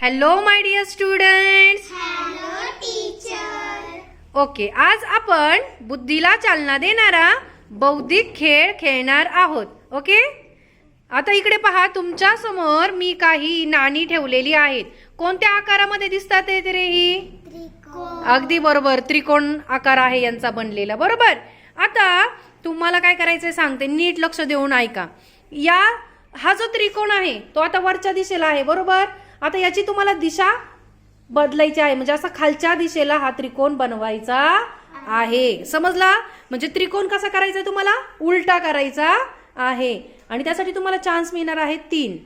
Hello my dear students hello teacher okay आज आपण बुद्धीला चालना देणारा बौद्धिक खेळ खेळणार आहोत. ओके आता इकडे पहा तुमच्यासमोर मी काही नाणी ठेवलेली आहेत. कोणत्या आकारामध्ये दिसतात रे ही अगदी बरोबर त्रिकोण आकार आहे यांचा बनलेला बरोबर? आता तुम्हाला काय करायचंय सांगते नीट लक्ष देऊन ऐका. या हा जो त्रिकोण आहे तो आता वरच्या दिशेला आहे बरोबर? आता याची तुम्हाला दिशा बदलायची आहे. म्हणजे असा खालच्या दिशेला हा त्रिकोण बनवायचा आहे. समजला? म्हणजे त्रिकोण कसा करायचा तुम्हाला? उलटा करायचा आहे. आणि त्यासाठी तुम्हाला चान्स मिळणार आहे तीन.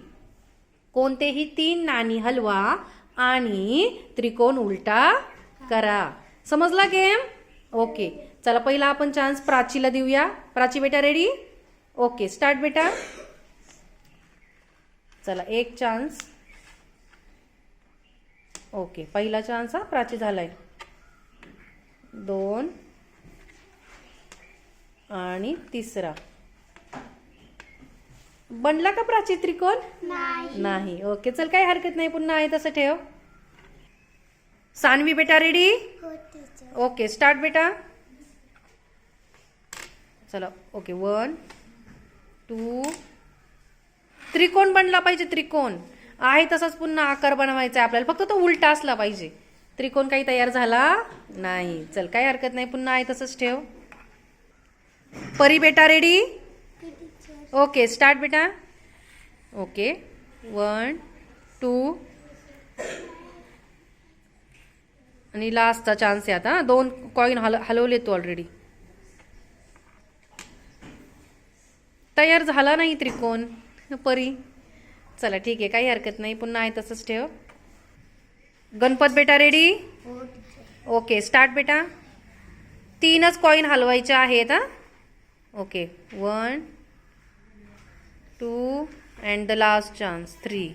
कोणतेही तीन नाणी हलवा आणि त्रिकोण उलटा करा. समजला गेम ओके चला पहिला आपण चान्स प्राचीला देऊया. प्राची बेटा रेडी ओके स्टार्ट बेटा. चला एक चान्स ओके पहिला चान्स हा प्राची झालाय. दोन आणि तिसरा. बनला का प्राची त्रिकोण? नाही. ओके चल काही हरकत नाही पुन्हा आहे तसं ठेव. सानवी बेटा रेडी हो ओके स्टार्ट बेटा. चला ओके वन टू त्रिकोण बनला पाहिजे त्रिकोण. आहे तसाच पुन्हा आकार बनवायचा आहे आपल्याला. फक्त तो उलटा असला पाहिजे. त्रिकोण काही तयार झाला नाही. चल काही हरकत नाही. पुन्हा आहे तसंच ठेव. परी बेटा रेडी ओके स्टार्ट बेटा. ओके वन टू आणि लास्टचा चान्स आहे आता. दोन कॉईन हल हलवले तू ऑलरेडी तयार झाला नाही त्रिकोण. परी. चला ठीक आहे काही हरकत नाही पुन्हा आहे तसंच ठेव. गणपत बेटा रेडी ओके स्टार्ट बेटा. तीनच कॉईन हलवायच्या आहेत हा? Okay one two and the last chance three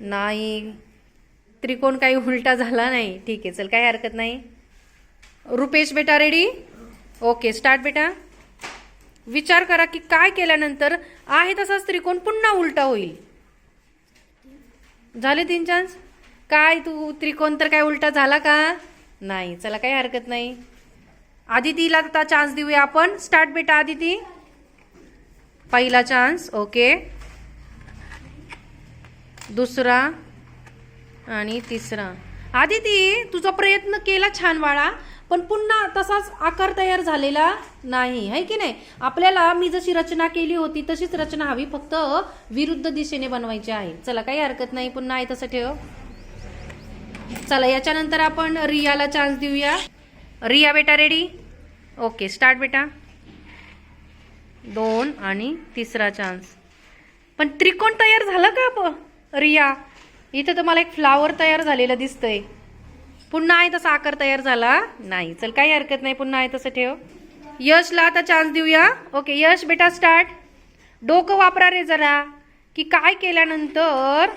नाही त्रिकोण काही उलटा झाला नाही. ठीक आहे चल काही हरकत नाही. रुपेश बेटा रेडी ओके स्टार्ट बेटा. विचार करा की काय केल्यानंतर आहे तसाच त्रिकोण पुन्हा उलटा होईल. झाले तीन चान्स काय तू त्रिकोण तर काय उलटा झाला का? नाही चला काही हरकत नाही. आदितीला आता चान्स देऊया आपण. स्टार्ट बेटा आदिती. पहिला चान्स ओके दुसरा आणि तिसरा. आदिती तुझा प्रयत्न केला छान बाळा. पण पुन्हा तसाच आकार तयार झालेला नाही आहे की नाही? आपल्याला मी जशी रचना केली होती तशीच रचना हवी फक्त विरुद्ध दिशेने बनवायची आहे. चला काही हरकत नाही पुन्हा आहे तसं ठेव. चला याच्यानंतर आपण रियाला चान्स देऊया. रिया बेटा रेडी ओके स्टार्ट बेटा. दोन आणि तिसरा चान्स पण त्रिकोण तयार झाला का आप रिया इथं तर मला एक फ्लावर तयार झालेलं दिसतंय. पुन्हा आहे तसा आकार तयार झाला. नाही चल काही हरकत नाही पुन्हा आहे तसं ठेव. यशला आता चान्स देऊया. ओके यश बेटा स्टार्ट डोकं वापरा रे जरा. की काय केल्यानंतर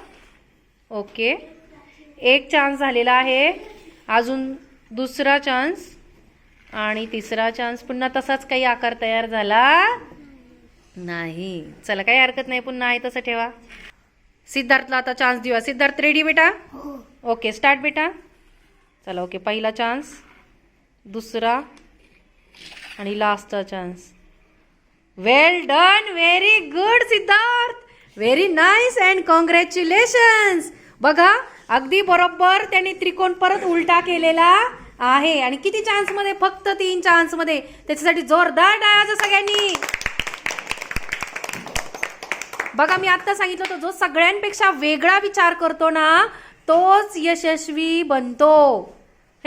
ओके एक चान्स झालेला आहे. अजून दुसरा चान्स आणि तिसरा चान्स पुन्हा तसाच काही आकार तयार झाला. नाही चला काही हरकत नाही. पुन्हा आहे तसं ठेवा. सिद्धार्थला आता चान्स देऊया. सिद्धार्थ रेडी बेटा? हो. ओके स्टार्ट बेटा. चला ओके. पहिला चान्स दुसरा आणि लास्टचा chance well done very good Siddharth. Very nice and congratulations बघा अगदी बरोबर त्यांनी त्रिकोण परत उलटा केलेला आहे. आणि किती चान्समध्ये? फक्त तीन चान्समध्ये. त्याच्यासाठी जोरदार टाळ्या सगळ्यांनी. बघा मी आता सांगितलं होतं जो सगळ्यांपेक्षा वेगळा विचार करतो ना तोच यशस्वी बनतो.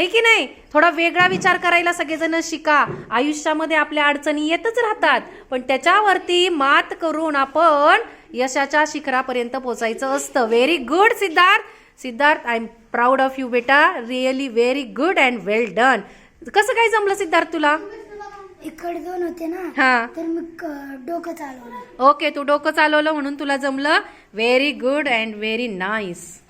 हे की नाही? थोडा वेगळा विचार करायला सगळेजण शिका. आयुष्यामध्ये आपल्या अडचणी येतच राहतात. पण त्याच्यावरती मात करून आपण यशाच्या शिखरापर्यंत पोचायचं असतं. Very good Siddharth. Siddharth I am proud of you बेटा. Really very good and well done कसं काय जमलं सिद्धार्थ तुला? इकडे दोन होते ना हा. तर मी डोकं चालवलं. ओके तू डोकं चालवलं म्हणून तुला जमलं. Very good and very nice